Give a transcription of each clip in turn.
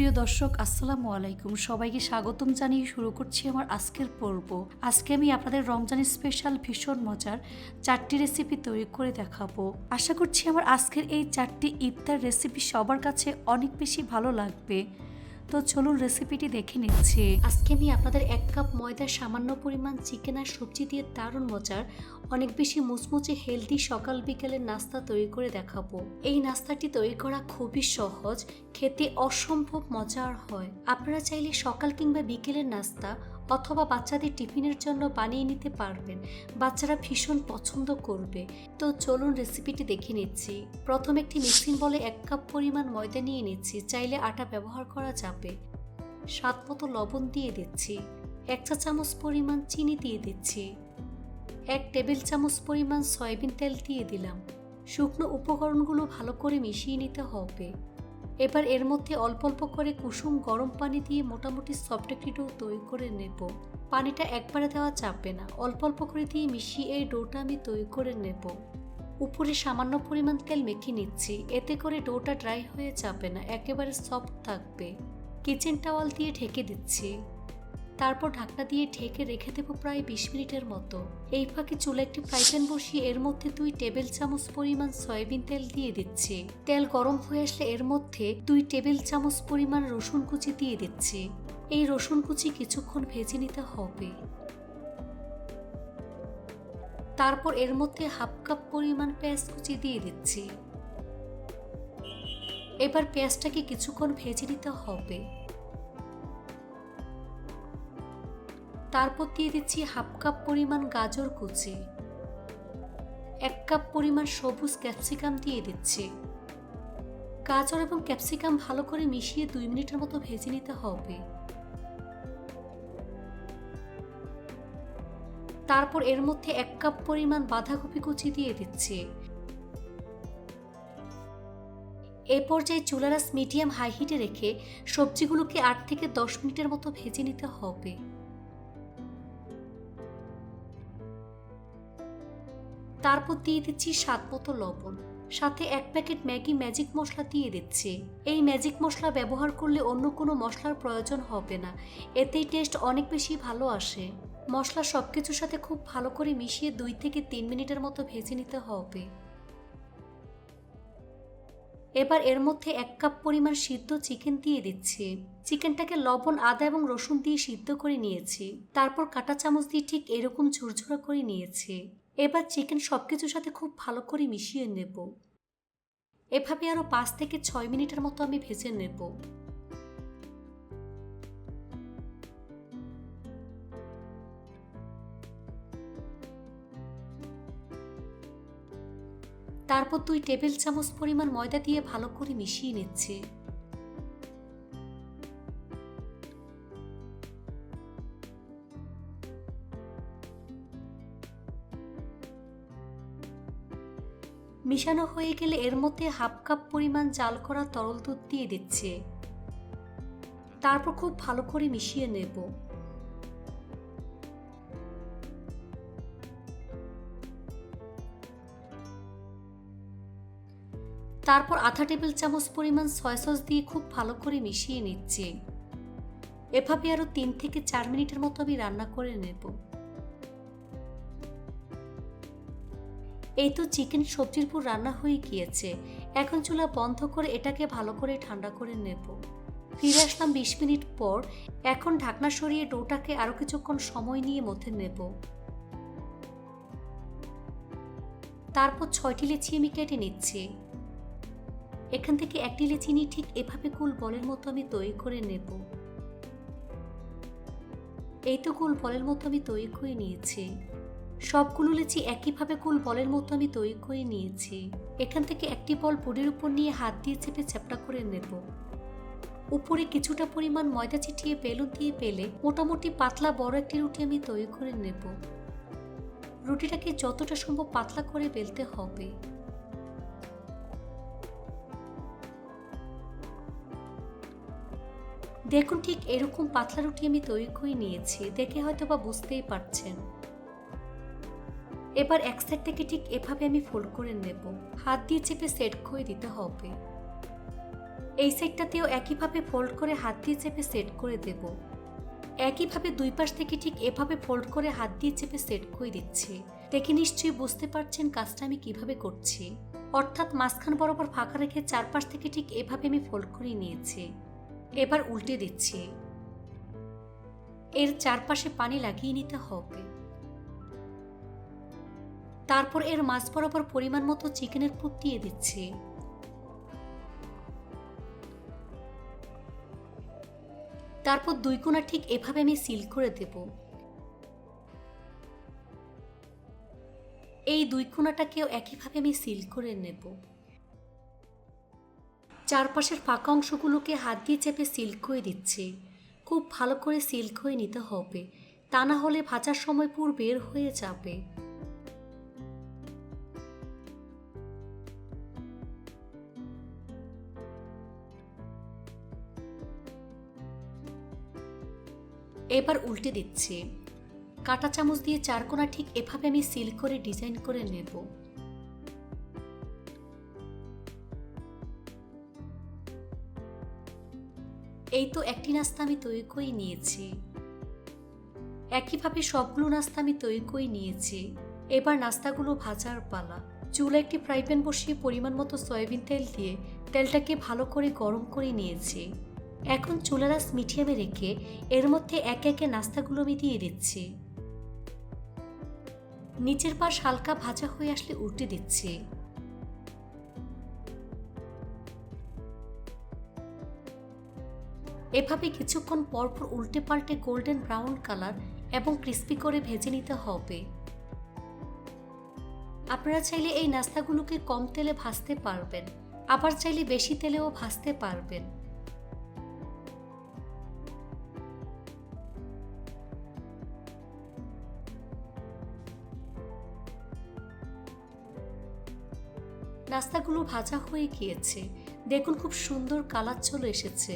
প্রিয় দর্শক, আসসালামু আলাইকুম। সবাইকে স্বাগতম জানিয়ে শুরু করছি আমার আজকের পর্ব। আজকে আমি আপনাদের রমজানের স্পেশাল ভীষণ মজার চারটি রেসিপি তৈরি করে দেখাবো। আশা করছি আমার আজকের এই চারটি ইফতার রেসিপি সবার কাছে অনেক বেশি ভালো লাগবে। তো চলুন রেসিপিটি দেখে নিচ্ছি। আজকে আমি আপনাদের এক কাপ ময়দার সামান্য পরিমাণ চিকেন আর সবজি দিয়ে দারুণ মজার, অনেক বেশি মুচমুচে হেলদি সকাল বিকেলের নাস্তা তৈরি করে দেখাবো। এই নাস্তাটি তৈরি করা খুবই সহজ, খেতে অসম্ভব মজার হয়। আপনারা চাইলে সকাল কিংবা বিকেলের নাস্তা অথবা বাচ্চাদের টিফিনের জন্য বানিয়ে নিতে পারবেন। বাচ্চারা ভীষণ পছন্দ করবে। তো চলুন রেসিপিটি দেখে নিচ্ছি। প্রথম একটি মিক্সিং বলে এক কাপ পরিমাণ ময়দা নিয়ে নিচ্ছি, চাইলে আটা ব্যবহার করা যাবে। স্বাদ মতো লবণ দিয়ে দিচ্ছি। এক চা চামচ পরিমাণ চিনি দিয়ে দিচ্ছি। এক টেবিল চামচ পরিমাণ সয়াবিন তেল দিয়ে দিলাম। শুকনো উপকরণগুলো ভালো করে মিশিয়ে নিতে হবে। এবার এর মধ্যে অল্প অল্প করে কুসুম গরম পানি দিয়ে মোটামুটি সফট একটি ডো তৈরি করে নেব। পানিটা একবারে দেওয়া চাপবে না। অল্প অল্প করে দিয়ে মিশিয়ে এই ডোটা আমি তৈরি করে নেব। উপরে সামান্য পরিমাণ তেল মেখে নিচ্ছি। এতে করে ডোটা ড্রাই হয়ে যাবে না। একেবারে সফট থাকবে। কিচেন টাওয়াল দিয়ে ঢেকে দিচ্ছি। তারপর ঢাকনা দিয়ে ঢেকে রেখে দেবো প্রায় বিশ মিনিটের মতো। এই ফাঁকে চুলে একটি ফ্রাই প্যান বসিয়ে এর মধ্যে দুই টেবিল চামচ পরিমাণ সয়াবিন তেল দিয়ে দিচ্ছি। তেল গরম হয়ে আসলে এর মধ্যে দুই টেবিল চামচ পরিমাণ রসুন কুচি দিয়ে দিচ্ছি। এই রসুন কুচি কিছুক্ষণ ভেজে নিতে হবে। তারপর এর মধ্যে হাফ কাপ পরিমাণ পেঁয়াজ কুচি দিয়ে দিচ্ছি। এবার পেঁয়াজটাকে কিছুক্ষণ ভেজে নিতে হবে। তারপর দিয়ে দিচ্ছি হাফ কাপ পরিমাণ গাজর কুচি। এক কাপ পরিমাণ সবুজ ক্যাপসিকাম দিয়ে দিচ্ছি। গাজর এবং ক্যাপসিকাম ভালো করে মিশিয়ে দুই মিনিটের মতো ভেজে নিতে হবে। তারপর এর মধ্যে এক কাপ পরিমাণ বাঁধাকপি কুচি দিয়ে দিচ্ছি। এ পর্যায়ে চুলারাস মিডিয়াম হাই হিটে রেখে সবজিগুলোকে আট থেকে দশ মিনিটের মতো ভেজে নিতে হবে। তারপর দিয়ে দিচ্ছি স্বাদ মতো লবণ। সাথে এক প্যাকেট ম্যাগি ম্যাজিক মশলা দিয়ে দিচ্ছি। এই ম্যাজিক মশলা ব্যবহার করলে অন্য কোনো মশলার প্রয়োজন হবে না। এতেই টেস্ট অনেক বেশি ভালো আসে। মশলা সব কিছুর সাথে খুব ভালো করে মিশিয়ে দুই থেকে তিন মিনিটের মতো ভেজে নিতে হবে। এবার এর মধ্যে এক কাপ পরিমাণ সিদ্ধ চিকেন দিয়ে দিচ্ছি। চিকেনটাকে লবণ, আদা এবং রসুন দিয়ে সিদ্ধ করে নিয়েছি। তারপর কাটা চামচ দিয়ে ঠিক এরকম ঝুরঝুরা করে নিয়েছি। এবার চিকেন সব কিছুর সাথে খুব ভালো করে মিশিয়ে নেব। এভাবে আরও পাঁচ থেকে ছয় মিনিটের মতো আমি ভেজে নেব। তারপর দুই টেবিল চামচ পরিমাণ ময়দা দিয়ে ভালো করে মিশিয়ে নিচ্ছে। মিশানো হয়ে গেলে এর মধ্যে হাফ কাপ পরিমাণ জাল করা তরল দুধ দিয়ে দিচ্ছে। তারপর খুব ভালো করে মিশিয়ে নেব। তারপর আধা টেবিল চামচ পরিমাণ সয়া সস দিয়ে খুব ভালো করে মিশিয়ে নিচ্ছে। এভাবে আরও তিন থেকে চার মিনিটের মতো আমি রান্না করে নেব। এই তো চিকেন সবজির পুর রান্না হয়ে গিয়েছে। এখন চুলা বন্ধ করে এটাকে ভালো করে ঠান্ডা করে নেব। ফিরে আসলাম বিশ মিনিট পর। এখন ঢাকনা সরিয়ে ডোটাকে আরও কিছুক্ষণ সময় নিয়ে মধ্যে নেব। তারপর ছয়টি লেচি আমি কেটে নিচ্ছি। এখান থেকে একটি লেচি নিয়ে ঠিক এভাবে কুল বলের মতো আমি তৈরি করে নেব। এই তো কুল বলের মতো আমি তৈরি করে নিয়েছি। সবগুলো লেচি একইভাবে কুল বলের মতো আমি তৈরি করে নিয়েছি। এখান থেকে একটি বল বোর্ডের উপর নিয়ে হাত দিয়ে চেপে চ্যাপটা করে নেব। উপরে কিছুটা পরিমাণ ময়দা ছিটিয়ে বেলুন দিয়ে পেলে মোটামুটি পাতলা বড় একটি রুটি আমি তৈরি করে নেব। রুটিটাকে যতটা সম্ভব পাতলা করে বেলতে হবে। দেখুন ঠিক এরকম পাতলা রুটি আমি তৈরি করে নিয়েছি। দেখে হয়তো বা বুঝতেই পারছেন। এবার এক সাইড থেকে ঠিক এভাবে আমি ফোল্ড করে নেব। হাত দিয়ে চেপে সেট করে দিতে হবে। এই সাইডটাতেও একইভাবে ফোল্ড করে হাত দিয়ে চেপে সেট করে দেব। একইভাবে দুই পাশ থেকে ঠিক এভাবে ফোল্ড করে হাত দিয়ে চেপে সেট করে দিচ্ছি। দেখে নিশ্চয়ই বুঝতে পারছেন কাজটা আমি কীভাবে করছি। অর্থাৎ মাঝখান বরাবর ফাঁকা রেখে চারপাশ থেকে ঠিক এভাবে আমি ফোল্ড করে নিয়েছি। এবার উল্টে দিচ্ছি। এর চারপাশে পানি লাগিয়ে নিতে হবে। তারপর এর মাছ বরাবর পরিমাণ মতো চিকেনের পুর দিয়ে দিচ্ছি। তারপর দুই কোণা ঠিক এভাবে আমি সিল করে দেব। এই দুই কোণাটাকেও একইভাবে আমি সিল করে নেব। চারপাশের ফাঁকা অংশগুলোকে হাত দিয়ে চেপে সিল করে দিচ্ছি। খুব ভালো করে সিল করে নিতে হবে। তা না হলে ভাজার সময় পুর বের হয়ে যাবে। এবার উল্টে দিচ্ছি। কাটা চামচ দিয়ে চার কোণা ঠিক এভাবে আমি সিল করে ডিজাইন করে নেব। এই তো একটি নাস্তা আমি তৈরি করে নিয়েছি। একইভাবে সবগুলো নাস্তা আমি তৈরি করে নিয়েছি। এবার নাস্তাগুলো ভাজার পালা। চুলা একটি ফ্রাই প্যান বসিয়ে পরিমাণ মতো সয়াবিন তেল দিয়ে তেলটাকে ভালো করে গরম করে নিয়েছি। এখন চুলারাস মিডিয়ামে রেখে এর মধ্যে একে একে নাস্তাগুলো আমি দিয়ে দিচ্ছি। নিচের পাশ হালকা ভাজা হয়ে আসলে উল্টে দিচ্ছি। এভাবে কিছুক্ষণ পরপর উল্টে পাল্টে গোল্ডেন ব্রাউন কালার এবং ক্রিস্পি করে ভেজে নিতে হবে। আপনারা চাইলে এই নাস্তাগুলোকে কম তেলে ভাজতে পারবেন, আবার চাইলে বেশি তেলেও ভাজতে পারবেন। নাস্তাগুলো ভাজা হয়ে গিয়েছে। দেখুন খুব সুন্দর কালার চলে এসেছে।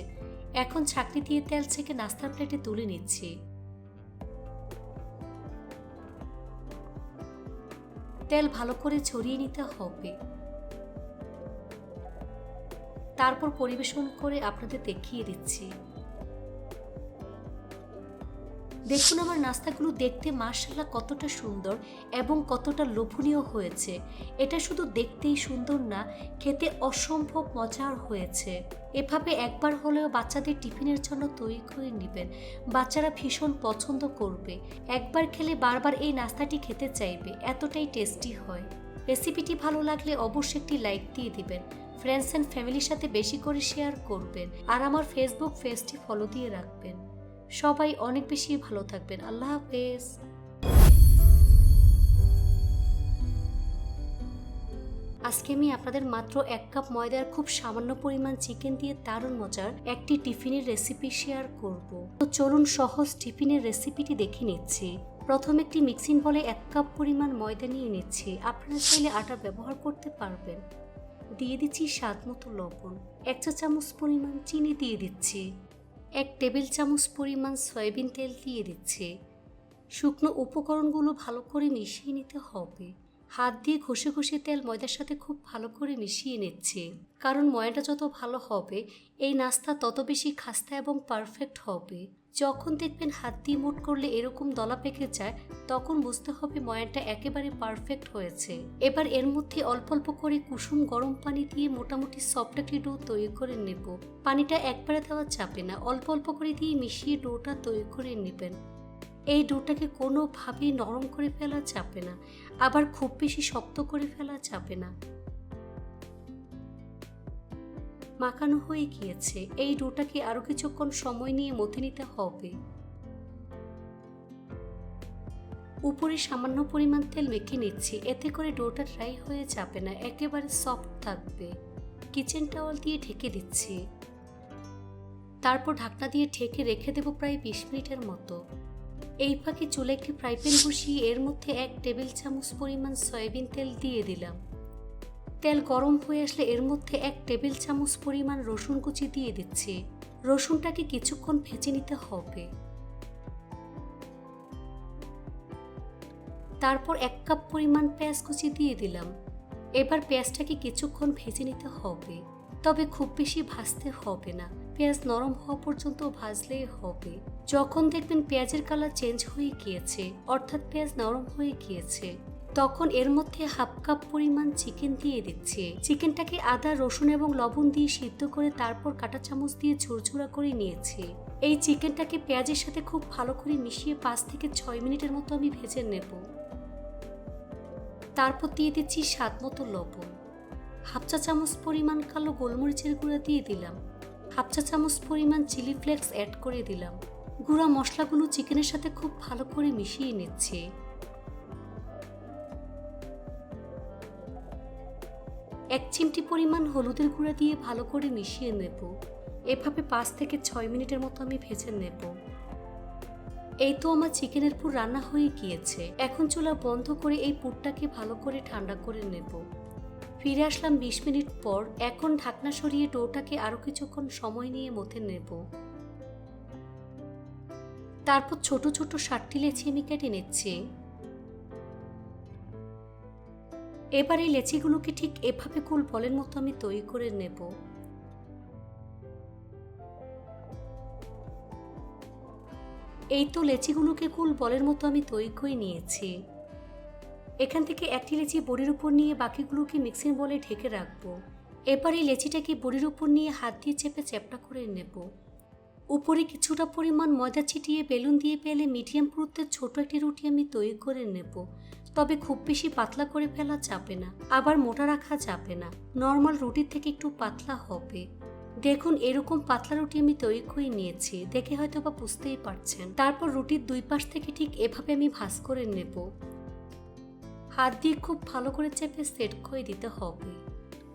এখন ছাকনি দিয়ে তেল ছেঁকে নাস্তার প্লেটে তুলে নিচ্ছি। তেল ভালো করে ছড়িয়ে নিতে হবে। তারপর পরিবেশন করে আপনাদের দেখিয়ে দিচ্ছি। দেখুন আমার নাস্তাগুলো দেখতে মার্শাল্লাহ কতটা সুন্দর এবং কতটা লোভনীয় হয়েছে। এটা শুধু দেখতেই সুন্দর না, খেতে অসম্ভব মজার হয়েছে। এভাবে একবার হলেও বাচ্চাদের টিফিনের জন্য তৈরি করে নেবেন। বাচ্চারা ভীষণ পছন্দ করবে। একবার খেলে বারবার এই নাস্তাটি খেতে চাইবে, এতটাই টেস্টি হয়। রেসিপিটি ভালো লাগলে অবশ্যই একটি লাইক দিয়ে দিবেন। ফ্রেন্ডস অ্যান্ড ফ্যামিলির সাথে বেশি করে শেয়ার করবেন। আর আমার ফেসবুক পেজটি ফলো দিয়ে রাখবেন। সবাই অনেক বেশি ভালো থাকবেন। আল্লাহ হাফেজ। আজকে আমি আপনাদের মাত্র এক কাপ ময়দার খুব সামান্য পরিমাণ চিকেন দিয়ে দারুণ মজার একটি টিফিনের রেসিপি শেয়ার করব। তো চলুন সহজ টিফিনের রেসিপিটি দেখে নিচ্ছি। প্রথম একটি মিক্সিং বলে এক কাপ পরিমাণ ময়দা নিয়ে নিচ্ছি। আপনারা চাইলে আটা ব্যবহার করতে পারবেন। দিয়ে দিচ্ছি স্বাদ মতো লবণ। এক চা চামচ পরিমাণ চিনি দিয়ে দিচ্ছি। এক টেবিল চামচ পরিমাণ সয়াবিন তেল দিয়ে দিচ্ছে। শুকনো উপকরণগুলো ভালো করে মিশিয়ে নিতে হবে। হাত দিয়ে ঘষে ঘষে তেল ময়দার সাথে খুব ভালো করে মিশিয়ে নিচ্ছে। কারণ ময়দাটা যত ভালো হবে, এই নাস্তা তত বেশি খাস্তা এবং পারফেক্ট হবে। যখন দেখবেন হাত দিয়ে মোট করলে এরকম দলা পেকে যায়, তখন বুঝতে হবে ময়ানটা একেবারে পারফেক্ট হয়েছে। এবার এর মধ্যে অল্প অল্প করে কুসুম গরম পানি দিয়ে মোটামুটি সফট একটি ডো তৈরি করে নেব। পানিটা একবারে দেওয়া চাপে না, অল্প অল্প করে দিয়ে মিশিয়ে ডোটা তৈরি করে নেবেন। এই ডোটাকে কোনোভাবেই নরম করে ফেলা যাবে না। আবার খুব বেশি শক্ত করে ফেলা যাবে না। মাখানো হয়ে গিয়েছে। এই ডোটাকে আরও কিছুক্ষণ সময় নিয়ে মথে নিতে হবে। উপরে সামান্য পরিমাণ তেল মেখে নিচ্ছি। এতে করে ডোটা ড্রাই হয়ে যাবে না। একেবারে সফট থাকবে। কিচেন টাওয়াল দিয়ে ঢেকে দিচ্ছি। তারপর ঢাকনা দিয়ে ঢেকে রেখে দেবো প্রায় বিশ মিনিটের মতো। এই ফাঁকে চুলে একটি ফ্রাই প্যান বসিয়ে এর মধ্যে এক টেবিল চামচ পরিমাণ সয়াবিন তেল দিয়ে দিলাম। তেল গরম হয়ে আসলে এর মধ্যে এক টেবিল চামচ পরিমাণ রসুন কুচি দিয়ে দিচ্ছি। রসুনটাকে কিছুক্ষণ ভেজে নিতে হবে। তারপর এক কাপ পরিমাণ পেঁয়াজ কুচি দিয়ে দিলাম। এবার পেঁয়াজটাকে কিছুক্ষণ ভেজে নিতে হবে। তবে খুব বেশি ভাজতে হবে না। পেঁয়াজ নরম হওয়া পর্যন্ত ভাজলেই হবে। যখন দেখবেন পেঁয়াজের কালার চেঞ্জ হয়ে গিয়েছে, অর্থাৎ পেঁয়াজ নরম হয়ে গিয়েছে, তখন এর মধ্যে হাফ কাপ পরিমাণ চিকেন দিয়ে দিচ্ছে। চিকেনটাকে আদা, রসুন এবং লবণ দিয়ে সিদ্ধ করে তারপর কাঁটা চামচ দিয়ে ঝুরঝুরা করে নিয়েছে। এই চিকেনটাকে পেঁয়াজের সাথে খুব ভালো করে মিশিয়ে পাঁচ থেকে ছয় মিনিটের মতো আমি ভেজে নেব। তারপর দিয়ে দিচ্ছি স্বাদ মতো লবণ। হাফ চা চামচ পরিমাণ কালো গোলমরিচের গুঁড়া দিয়ে দিলাম। হাফ চা চামচ পরিমাণ চিলি ফ্লেক্স অ্যাড করে দিলাম। গুঁড়া মশলাগুলো চিকেনের সাথে খুব ভালো করে মিশিয়ে নিচ্ছে। এক চিমটি পরিমাণ হলুদের গুঁড়া দিয়ে ভালো করে মিশিয়ে নেব। এভাবে পাঁচ থেকে ছয় মিনিটের মতো আমি ভেজে নেব। এই তো আমার চিকেনের পুর রান্না হয়ে গিয়েছে। এখন চুলা বন্ধ করে এই পুরটাকে ভালো করে ঠান্ডা করে নেব। ফিরে আসলাম বিশ মিনিট পর। এখন ঢাকনা সরিয়ে ডোটাকে আরও কিছুক্ষণ সময় নিয়ে মথে নেব। তারপর ছোট ছোট ষাটটি লেচি আমি কেটে নিচ্ছি। এবার এই লেচিগুলোকে ঠিক এভাবে কুল বলের মতো আমি তৈরি করে নেব। এই তো লেচিগুলোকে কুল বলের মতো আমি তৈরি করে নিয়েছি। এখান থেকে একটি লেচি বড়ির উপর নিয়ে বাকিগুলোকে মিক্সিং বলে ঢেকে রাখব। এবার এই লেচিটাকে বড়ির উপর নিয়ে হাত দিয়ে চেপে চ্যাপটা করে নেব। উপরে কিছুটা পরিমাণ ময়দা ছিটিয়ে বেলুন দিয়ে পেলে মিডিয়াম পুরুত্বের ছোট একটি রুটি আমি তৈরি করে নেব। তবে খুব বেশি পাতলা করে ফেলা যাবে না, আবার মোটা রাখা যাবে না। নর্মাল রুটির থেকে একটু পাতলা হবে। দেখুন, এরকম পাতলা রুটি আমি তৈরি করে নিয়েছি, দেখে হয়তো বা বুঝতেই পারছেন। তারপর রুটির দুই পাশ থেকে ঠিক এভাবে আমি ভাঁজ করে নেব। হাত দিয়ে খুব ভালো করে চেপে সেট করে দিতে হবে।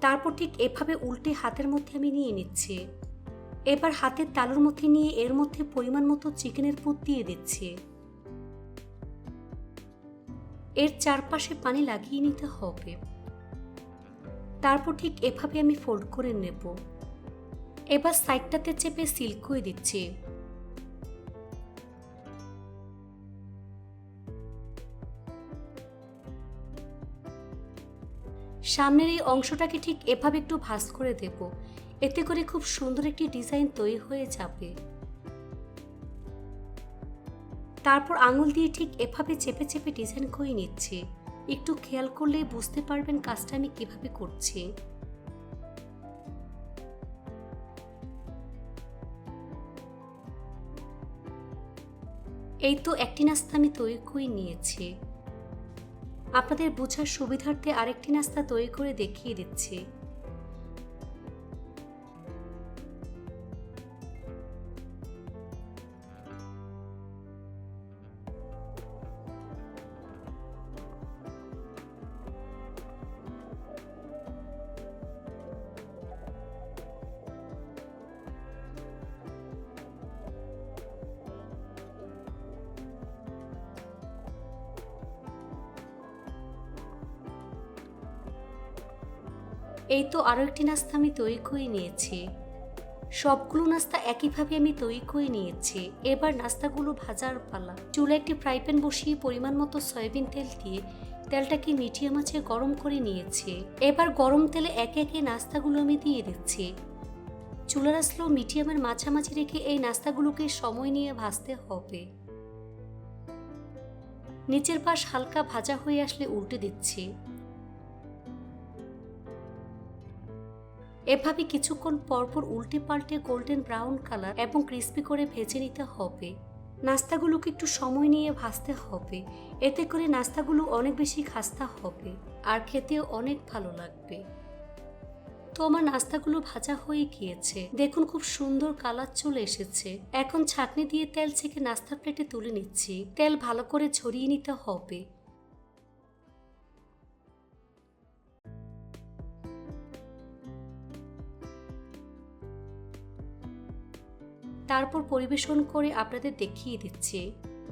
তারপর ঠিক এভাবে উল্টে হাতের মধ্যে আমি নিয়ে নিচ্ছি। এবার হাতের তালুর মধ্যে নিয়ে এর মধ্যে পরিমাণ মতো চিকেনের পুর দিয়ে দিচ্ছি। এর চারপাশে পানি লাগিয়ে নিতে হবে। তারপর ঠিক এভাবে আমি ফোল্ড করে নেব। এবার সাইডটাতে চেপে সিল করে দিচ্ছি। সামনের এই অংশটাকে ঠিক এভাবে একটু ভাঁজ করে দেব। এতে করে খুব সুন্দর একটি ডিজাইন তৈরি হয়ে যাবে। তারপর আঙুল দিয়ে ঠিক এভাবে চেপে চেপে ডিজাইন করে নিচ্ছি। একটু খেয়াল করলে বুঝতে পারবেন কাজটা আমি কীভাবে করছি। এই তো একটি নাস্তা আমি তৈরি করে নিয়েছি। আপনাদের বোঝার সুবিধার্থে আরেকটি নাস্তা তৈরি করে দেখিয়ে দিচ্ছি। এই তো আরও একটি নাস্তা আমি তৈরি করে নিয়েছি। সবগুলো নাস্তা একইভাবে আমি তৈরি করে নিয়েছি। এবার নাস্তাগুলো ভাজার পালা। চুলে একটি ফ্রাই প্যান বসিয়ে পরিমাণ মতো সয়াবিন তেল দিয়ে তেলটাকে মিডিয়াম আছে গরম করে নিয়েছি। এবার গরম তেলে একে একে নাস্তাগুলো আমি দিয়ে দিচ্ছি। চুলার আসলো মিডিয়ামের মাঝামাঝি রেখে এই নাস্তাগুলোকে সময় নিয়ে ভাজতে হবে। নিচের পাশ হালকা ভাজা হয়ে আসলে উল্টে দিচ্ছি। এভাবে কিছুক্ষণ পরপর উল্টে পাল্টে গোল্ডেন ব্রাউন কালার এবং ক্রিস্পি করে ভেজে নিতে হবে। নাস্তাগুলোকে একটু সময় নিয়ে ভাজতে হবে। এতে করে নাস্তাগুলো অনেক বেশি খাস্তা হবে আর খেতেও অনেক ভালো লাগবে। তো আমার নাস্তাগুলো ভাজা হয়ে গিয়েছে। দেখুন খুব সুন্দর কালার চলে এসেছে। এখন ছাঁকনি দিয়ে তেল ছেঁকে নাস্তার প্লেটে তুলে নিচ্ছি। তেল ভালো করে ছড়িয়ে নিতে হবে। তারপর পরিবেশন করে আপনাদের দেখিয়ে দিচ্ছি।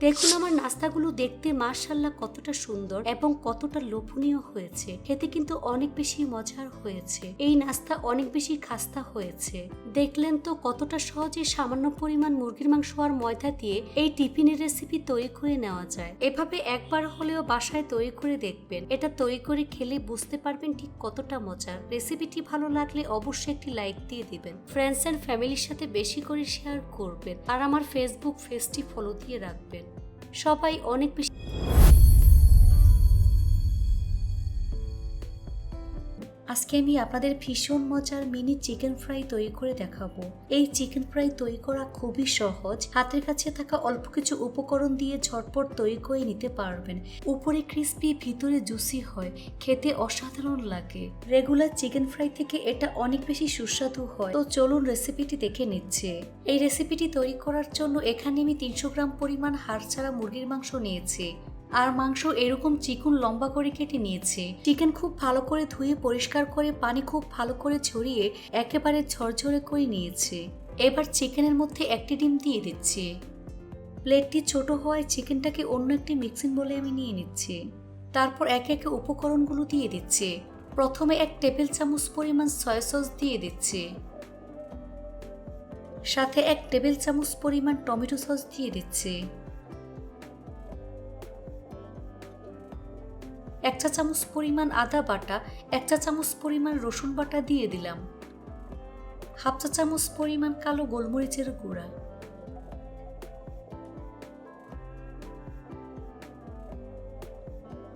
দেখুন আমার নাস্তাগুলো দেখতে মার্শাল্লাহ কতটা সুন্দর এবং কতটা লোভনীয় হয়েছে। খেতে কিন্তু অনেক বেশি মজার হয়েছে। এই নাস্তা অনেক বেশি খাস্তা হয়েছে। দেখলেন তো কতটা সহজে সামান্য পরিমাণ মুরগির মাংস আর ময়দা দিয়ে এই টিফিনের রেসিপি তৈরি করে নেওয়া যায়। এভাবে একবার হলেও বাসায় তৈরি করে দেখবেন। এটা তৈরি করে খেলে বুঝতে পারবেন ঠিক কতটা মজার। রেসিপিটি ভালো লাগলে অবশ্যই একটি লাইক দিয়ে দিবেন। ফ্রেন্ডস অ্যান্ড ফ্যামিলির সাথে বেশি করে শেয়ার করবেন। আর আমার ফেসবুক পেজটি ফলো দিয়ে রাখবেন। সবাই অনেক বেশি আজকে আমি আপনাদের ভীষণ মজার মিনি চিকেন ফ্রাই তৈরি করে দেখাবো। এই চিকেন ফ্রাই তৈরি করা খুবই সহজ। হাতের কাছে থাকা অল্প কিছু উপকরণ দিয়ে ঝটপট তৈরি করে নিতে পারবেন। উপরে ক্রিস্পি, ভিতরে জুসি হয়। খেতে অসাধারণ লাগে। রেগুলার চিকেন ফ্রাই থেকে এটা অনেক বেশি সুস্বাদু হয়। তো চলুন রেসিপিটি দেখে নিচ্ছে। এই রেসিপিটি তৈরি করার জন্য এখানে আমি তিনশো গ্রাম পরিমাণ হাড় ছাড়া মুরগির মাংস নিয়েছি। আর মাংস এরকম চিকুন লম্বা করে কেটে নিয়েছে। চিকেন খুব ভালো করে ধুয়ে পরিষ্কার করে পানি খুব ভালো করে ছড়িয়ে একেবারে ঝরঝরে করে নিয়েছে। এবার চিকেনের মধ্যে একটি ডিম দিয়ে দিচ্ছি। প্লেটটি ছোট হওয়ায় চিকেনটাকে অন্য একটি মিক্সিং বলে আমি নিয়ে নিচ্ছি। তারপর একে একে উপকরণগুলো দিয়ে দিচ্ছে। প্রথমে এক টেবিল চামচ পরিমাণ সয়া সস দিয়ে দিচ্ছে। সাথে এক টেবিল চামচ পরিমাণ টমেটো সস দিয়ে দিচ্ছে। এক চা চামচ পরিমাণ আদা বাটা, এক চা চামচ পরিমাণ রসুন বাটা দিয়ে দিলাম। হাফ চা চামচ পরিমাণ কালো গোলমরিচের গুঁড়া।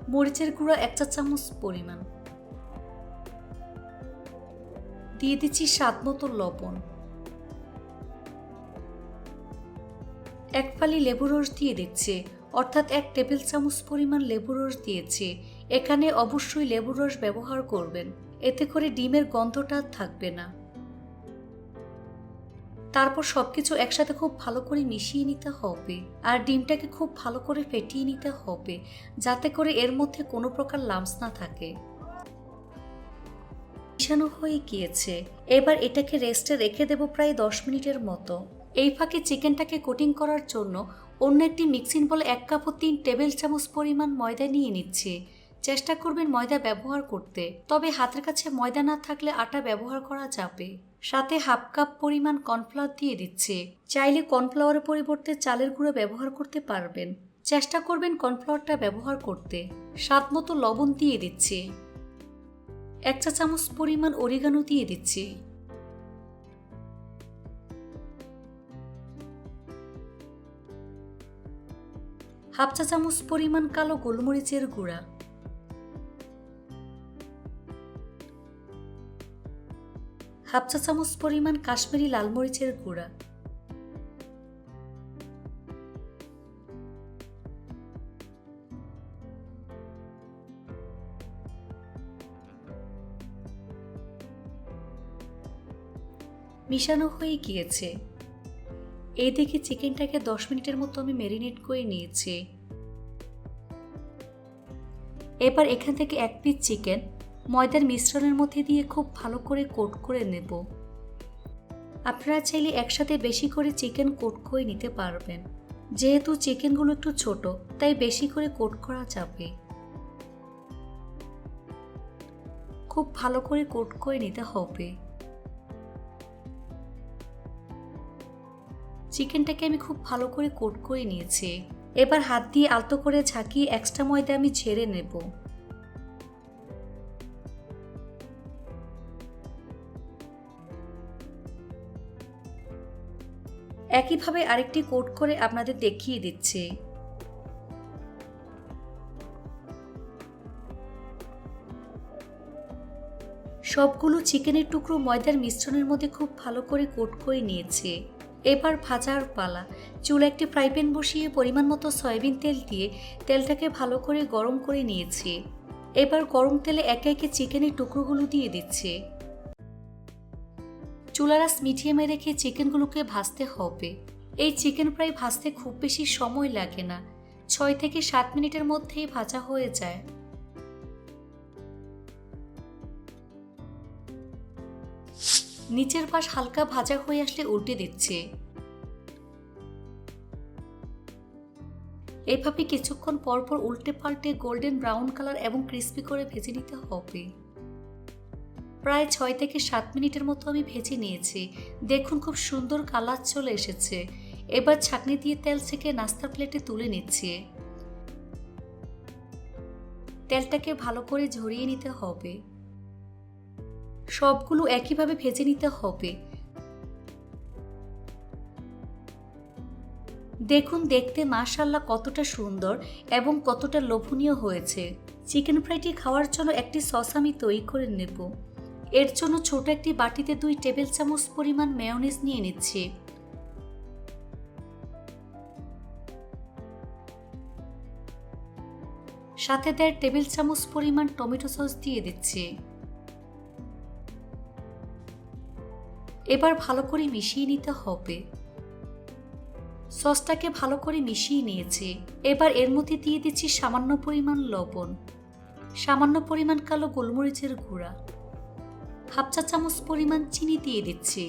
মরিচের গুঁড়া এক চা চামচ পরিমাণ। দিয়ে দিচ্ছি স্বাদ মতো লবণ। এক ফালি লেবু রস দিয়ে দিচ্ছে, অর্থাৎ এক টেবিল চামচ পরিমাণ লেবু রস দিয়েছে। এখানে অবশ্যই লেবুর রস ব্যবহার করবেন। এতে করে ডিমের গন্ধটা থাকবে না। তারপর সবকিছু একসাথে খুব ভালো করে মিশিয়ে নিতে হবে। আর ডিমটাকে খুব ভালো করে ফেটিয়ে নিতে হবে, যাতে করে এর মধ্যে কোনো প্রকার লামস না থাকে। মিশানো হয়ে গিয়েছে। এবার এটাকে রেস্টে রেখে দেব প্রায় দশ মিনিটের মতো। এই ফাঁকে চিকেনটাকে কোটিং করার জন্য অন্য একটি মিক্সিং বলে এক কাপ ও তিন টেবিল চামচ পরিমাণ ময়দা নিয়ে নিচ্ছে। চেষ্টা করবেন ময়দা ব্যবহার করতে। তবে হাতের কাছে ময়দা না থাকলে আটা ব্যবহার করা যাবে। সাথে হাফ কাপ পরিমাণ কর্নফ্লাওয়ার দিয়ে দিচ্ছে। চাইলে কর্নফ্লাওয়ারের পরিবর্তে চালের গুঁড়ো ব্যবহার করতে পারবেন। চেষ্টা করবেন কর্নফ্লাওয়ারটা ব্যবহার করতে। স্বাদ মতো লবণ দিয়ে দিচ্ছে। এক চা চামচ পরিমাণ অরিগানো দিয়ে দিচ্ছে। হাফ চা চামচ পরিমাণ কালো গোলমরিচের গুঁড়া। হাফ চা চামচ পরিমাণ কাশ্মীরি লাল মরিচের গুঁড়া। মিশানো হয়ে গিয়েছে। এই দেখে চিকেনটাকে দশ মিনিটের মতো আমি ম্যারিনেট করে নিয়েছি। এবার এখান থেকে এক পিস চিকেন ময়দার মিশ্রণের মধ্যে দিয়ে খুব ভালো করে কোট করে নেব। আপনারা চাইলে একসাথে বেশি করে চিকেন কোট করে নিতে পারবেন। যেহেতু চিকেনগুলো একটু ছোট, তাই বেশি করে কোট করা যাবে। খুব ভালো করে কোট করে নিতে হবে। চিকেনটাকে আমি খুব ভালো করে কোট করে নিয়েছি। এবার হাত দিয়ে আলতো করে ঝাঁকিয়ে এক্সট্রা ময়দা আমি ঝেড়ে নেব। একইভাবে আরেকটি কোট করে আপনাদের দেখিয়ে দিচ্ছে। সবগুলো চিকেনের টুকরো ময়দার মিশ্রণের মধ্যে খুব ভালো করে কোট করে নিয়েছে। এবার ভাজার পালা। চুলে একটি ফ্রাই প্যান বসিয়ে পরিমাণ মতো সয়াবিন তেল দিয়ে তেলটাকে ভালো করে গরম করে নিয়েছি। এবার গরম তেলে একে একে চিকেনের টুকরোগুলো দিয়ে দিচ্ছে। চুলারাস মিডিয়ামে রেখে চিকেনগুলোকে ভাজতে হবে। এই চিকেন ফ্রাই ভাজতে খুব বেশি সময় লাগে না। ছয় থেকে সাত মিনিটের মধ্যেই ভাজা হয়ে যায়। নিচের পাশ হালকা ভাজা হয়ে আসলে উল্টে দিচ্ছে। এভাবে কিছুক্ষণ পর পর উল্টে পাল্টে গোল্ডেন ব্রাউন কালার এবং ক্রিস্পি করে ভেজে নিতে হবে। প্রায় ছয় থেকে সাত মিনিটের মতো আমি ভেজে নিয়েছি। দেখুন খুব সুন্দর কালার চলে এসেছে। এবার ছাকনি দিয়ে তেল থেকে নাস্তার প্লেটে তুলে নিচ্ছি। তেলটাকে ভালো করে ঝরিয়ে নিতে হবে। সবগুলো একইভাবে ভেজে নিতে হবে। দেখুন, দেখতে মাশাল্লাহ কতটা সুন্দর এবং কতটা লোভনীয় হয়েছে। চিকেন ফ্রাইটি খাওয়ার জন্য একটি সস আমি তৈরি করে নেব। এর জন্য ছোট একটি বাটিতে দুই টেবিল চামচ পরিমাণ মেয়নিজ নিয়ে নিচ্ছি। সাথে দেড় টেবিল চামচ পরিমাণ টমেটো সস দিয়ে দিচ্ছি। এবার ভালো করে মিশিয়ে নিতে হবে। সসটাকে ভালো করে মিশিয়ে নিয়েছি। এবার এর মধ্যে দিয়ে দিচ্ছি সামান্য পরিমাণ লবণ, সামান্য পরিমাণ কালো গোলমরিচের গুঁড়া। হাফ চা চামচ পরিমাণ চিনি দিয়ে দিচ্ছি।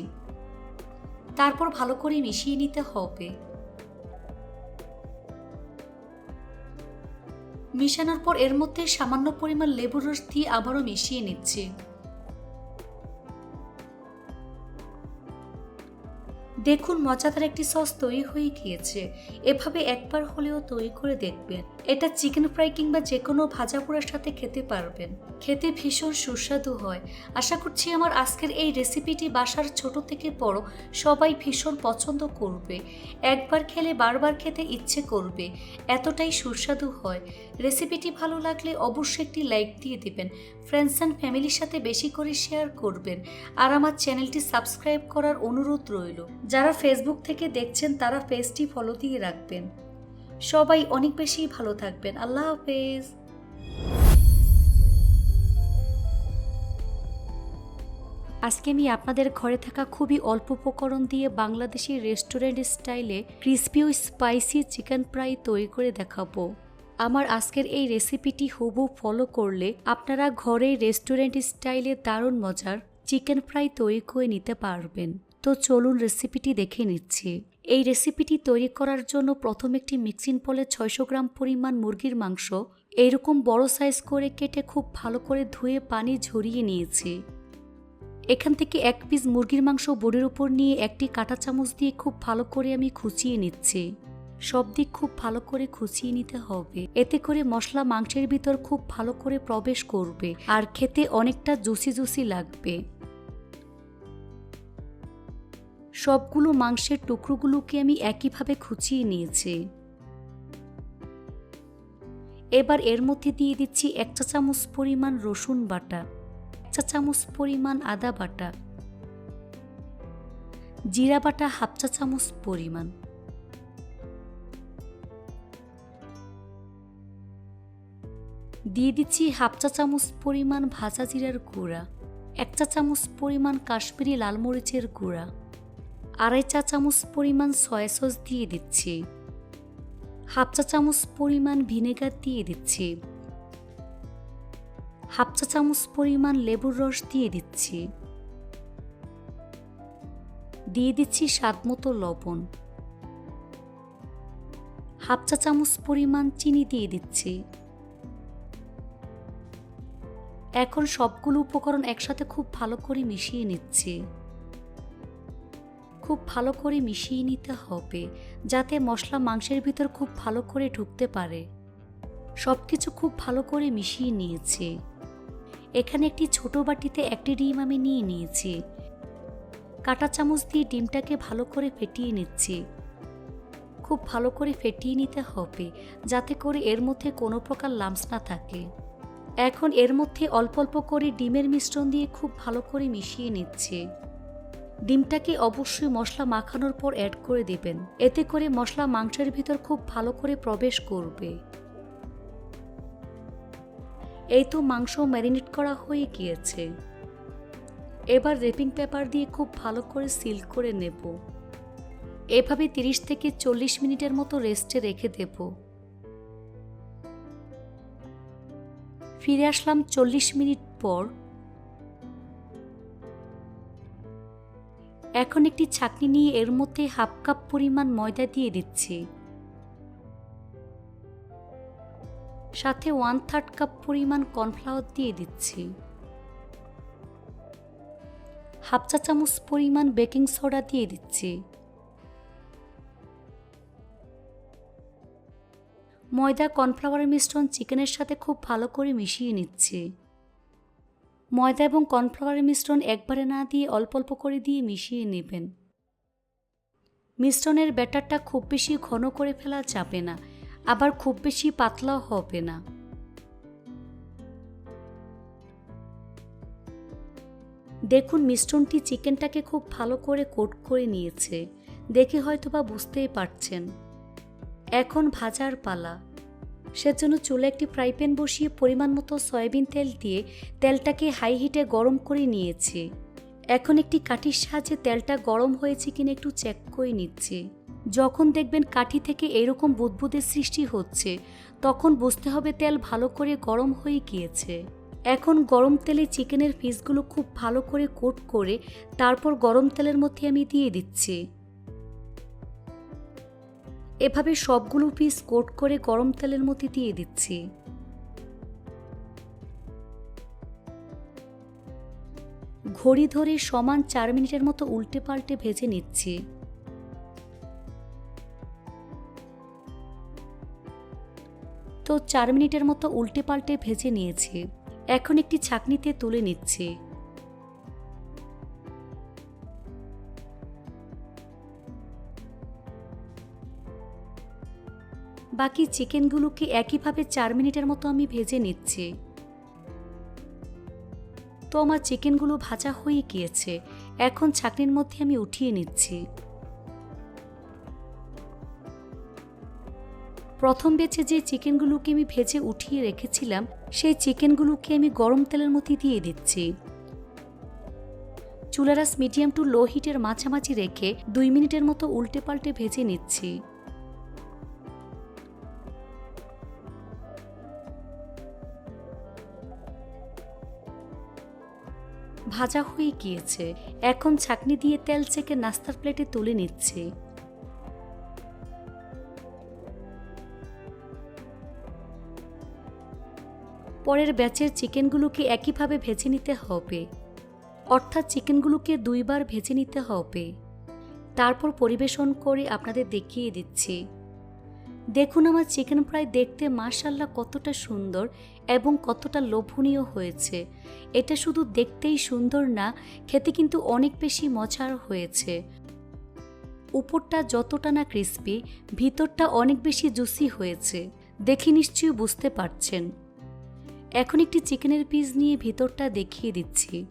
তারপর ভালো করে মিশিয়ে নিতে হবে। মিশানোর পর এর মধ্যে সামান্য পরিমাণ লেবুর রস দিয়ে আবারও মিশিয়ে নিচ্ছি। দেখুন মজাদার একটি সস তৈরি হয়ে গিয়েছে। এভাবে একবার হলেও তৈরি করে দেখবেন। এটা চিকেন ফ্রাই কিংবা যে কোনো ভাজা পোড়ার সাথে খেতে পারবেন। খেতে ভীষণ সুস্বাদু হয়। আশা করছি আমার আজকের এই রেসিপিটি বাসার ছোট থেকে বড় সবাই ভীষণ পছন্দ করবে। একবার খেলে বারবার খেতে ইচ্ছে করবে। এতটাই সুস্বাদু হয়। রেসিপিটি ভালো লাগলে অবশ্যই একটি লাইক দিয়ে দিবেন। ফ্রেন্ডস অ্যান্ড ফ্যামিলির সাথে বেশি করে শেয়ার করবেন। আর আমার চ্যানেলটি সাবস্ক্রাইব করার অনুরোধ রইল। যারা ফেসবুক থেকে দেখছেন, তারা পেজটি ফলো দিয়ে রাখবেন। সবাই অনেক বেশি ভালো থাকবেন। আল্লাহ হাফেজ। আজকে আমি আপনাদের ঘরে থাকা খুবই অল্প উপকরণ দিয়ে বাংলাদেশি রেস্টুরেন্ট স্টাইলে ক্রিসপি ও স্পাইসি চিকেন ফ্রাই তৈরি করে দেখাবো। আমার আজকের এই রেসিপিটি হুবু ফলো করলে আপনারা ঘরে রেস্টুরেন্ট স্টাইলে দারুণ মজার চিকেন ফ্রাই তৈরি করে নিতে পারবেন। তো চলুন রেসিপিটি দেখে নিচ্ছি। এই রেসিপিটি তৈরি করার জন্য প্রথম একটি মিক্সিং পলে ছয়শো গ্রাম পরিমাণ মুরগির মাংস এইরকম বড় সাইজ করে কেটে খুব ভালো করে ধুয়ে পানি ঝরিয়ে নিয়েছি। এখান থেকে এক পিস মুরগির মাংস বোর্ডের উপর নিয়ে একটি কাঁটা চামচ দিয়ে খুব ভালো করে আমি খুচিয়ে নিচ্ছি। সব দিক খুব ভালো করে খুচিয়ে নিতে হবে। এতে করে মশলা মাংসের ভিতর খুব ভালো করে প্রবেশ করবে আর খেতে অনেকটা জুসি জুসি লাগবে। সবগুলো মাংসের টুকরোগুলোকে আমি একইভাবে খুচিয়ে নিয়েছি। এবার এর মধ্যে দিয়ে দিচ্ছি এক চা চামচ পরিমাণ রসুন বাটা চা চামচ পরিমাণ আদা বাটা, জিরা বাটা হাফ চা চামচ পরিমাণ। দিয়ে দিচ্ছি হাফ চা চামচ পরিমাণ ভাজা জিরার গুঁড়া, এক চা চামচ পরিমাণ কাশ্মীরি লাল মরিচের গুঁড়া। আড়াই চা চামচ পরিমাণ সয়া সস দিয়ে দিচ্ছি। হাফ চা চামচ পরিমাণ ভিনেগার দিয়ে দিচ্ছি। হাফ চা চামচ পরিমাণ লেবুর রস দিয়ে দিচ্ছি। দিয়ে দিচ্ছি স্বাদ মতো লবণ। হাফ চা চামচ পরিমাণ চিনি দিয়ে দিচ্ছি। এখন সবগুলো উপকরণ একসাথে খুব ভালো করে মিশিয়ে নিচ্ছি। খুব ভালো করে মিশিয়ে নিতে হবে, যাতে মশলা মাংসের ভিতর খুব ভালো করে ঢুকতে পারে। সব কিছু খুব ভালো করে মিশিয়ে নিয়েছি। এখানে একটি ছোট বাটিতে একটি ডিম আমি নিয়ে নিয়েছি। কাটা চামচ দিয়ে ডিমটাকে ভালো করে ফেটিয়ে নিচ্ছি। খুব ভালো করে ফেটিয়ে নিতে হবে, যাতে করে এর মধ্যে কোনো প্রকার লামস না থাকে। এখন এর মধ্যে অল্প অল্প করে ডিমের মিশ্রণ দিয়ে খুব ভালো করে মিশিয়ে নিচ্ছে। ডিমটাকে অবশ্যই মশলা মাখানোর পর অ্যাড করে দেবেন। এতে করে মশলা মাংসের ভিতর খুব ভালো করে প্রবেশ করবে। এই তো মাংস ম্যারিনেট করা হয়ে গিয়েছে। এবার রেপিং পেপার দিয়ে খুব ভালো করে সিল করে নেব। এভাবে তিরিশ থেকে চল্লিশ মিনিটের মতো রেস্টে রেখে দেব। ফিরে আসলাম চল্লিশ মিনিট পর এখন একটি ছাকনি নিয়ে এর মধ্যে হাফ কাপ পরিমাণ ময়দা দিয়ে দিচ্ছি। সাথে ওয়ান থার্ড কাপ পরিমাণ কর্নফ্লাওয়ার দিয়ে দিচ্ছি। হাফ চা চামচ পরিমাণ বেকিং সোডা দিয়ে দিচ্ছি। ময়দা কর্নফ্লাওয়ারের মিশ্রণ চিকেনের সাথে খুব ভালো করে মিশিয়ে নিচ্ছি। ময়দা এবং কর্নফ্লাওয়ারের মিশ্রণ একবারে না দিয়ে অল্প অল্প করে দিয়ে মিশিয়ে নেবেন। মিশ্রণের ব্যাটারটা খুব বেশি ঘন করে ফেলা যাবে না, আবার খুব বেশি পাতলাও হবে না। দেখুন, মিশ্রণটি চিকেনটাকে খুব ভালো করে কোট করে নিয়েছে। দেখে হয়তোবা বুঝতেই পারছেন। এখন ভাজার পালা। সেজন্য চুলে একটি ফ্রাই প্যান বসিয়ে পরিমাণ মতো সয়াবিন তেল দিয়ে তেলটাকে হাই হিটে গরম করে নিয়েছি। এখন একটি কাঠির সাহায্যে তেলটা গরম হয়েছে কিনা একটু চেক করে নিচ্ছি। যখন দেখবেন কাঠি থেকে এরকম বুদবুদের সৃষ্টি হচ্ছে, তখন বুঝতে হবে তেল ভালো করে গরম হয়ে গিয়েছে। এখন গরম তেলে চিকেনের পিসগুলো খুব ভালো করে কোট করে তারপর গরম তেলের মধ্যে আমি দিয়ে দিচ্ছি। এভাবে সবগুলো পিস কোট করে গরম তেলের মধ্যে দিয়ে দিচ্ছি। ঘড়ি ধরে সমান চার মিনিটের মতো উল্টে পাল্টে ভেজে নিচ্ছি। তো চার মিনিটের মতো উল্টে পাল্টে ভেজে নিয়েছি। এখন একটি ছাকনিতে তুলে নিচ্ছি। বাকি চিকেনগুলোকে একইভাবে চার মিনিটের মতো আমি ভেজে নিচ্ছি। তো আমার চিকেনগুলো ভাজা হয়ে গিয়েছে। এখন ছাকনির মধ্যে আমি উঠিয়ে নিচ্ছি। প্রথম বেচে যে চিকেনগুলোকে আমি ভেজে উঠিয়ে রেখেছিলাম, সেই চিকেনগুলোকে আমি গরম তেলের মধ্যে দিয়ে দিচ্ছি। চুলারাস মিডিয়াম টু লো হিটের মাঝামাঝি রেখে দুই মিনিটের মতো উল্টে পাল্টে ভেজে নিচ্ছি। ভাজা হয়ে গিয়েছে। এখন ছাকনি দিয়ে তেল চেকে নাস্তার প্লেটে তুলে নিচ্ছি। পরের ব্যাচের চিকেনগুলোকে একইভাবে ভেজে নিতে হবে। অর্থাৎ চিকেনগুলোকে দুইবার ভেজে নিতে হবে। তারপর পরিবেশন করে আপনাদের দেখিয়ে দিচ্ছি। দেখুন আমার চিকেন ফ্রাই দেখতে মাশাল্লাহ কতটা সুন্দর এবং কতটা লোভনীয় হয়েছে। এটা শুধু দেখতেই সুন্দর না, খেতে কিন্তু অনেক বেশি মজার হয়েছে। উপরটা যতটা না ক্রিস্পি ভিতরটা অনেক বেশি জুসি হয়েছে। দেখে নিশ্চয়ই বুঝতে পারছেন। এখন একটি চিকেনের পিস নিয়ে ভিতরটা দেখিয়ে দিচ্ছি।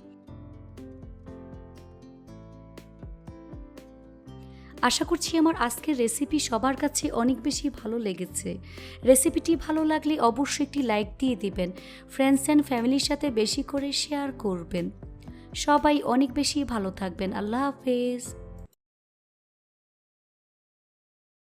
আশা করছি আমার আজকের রেসিপি সবার কাছে অনেক বেশি ভালো লেগেছে। রেসিপিটি ভালো লাগলে অবশ্যই একটি লাইক দিয়ে দিবেন। ফ্রেন্ডস অ্যান্ড ফ্যামিলির সাথে বেশি করে শেয়ার করবেন। সবাই অনেক বেশি ভালো থাকবেন। আল্লাহ হাফেজ।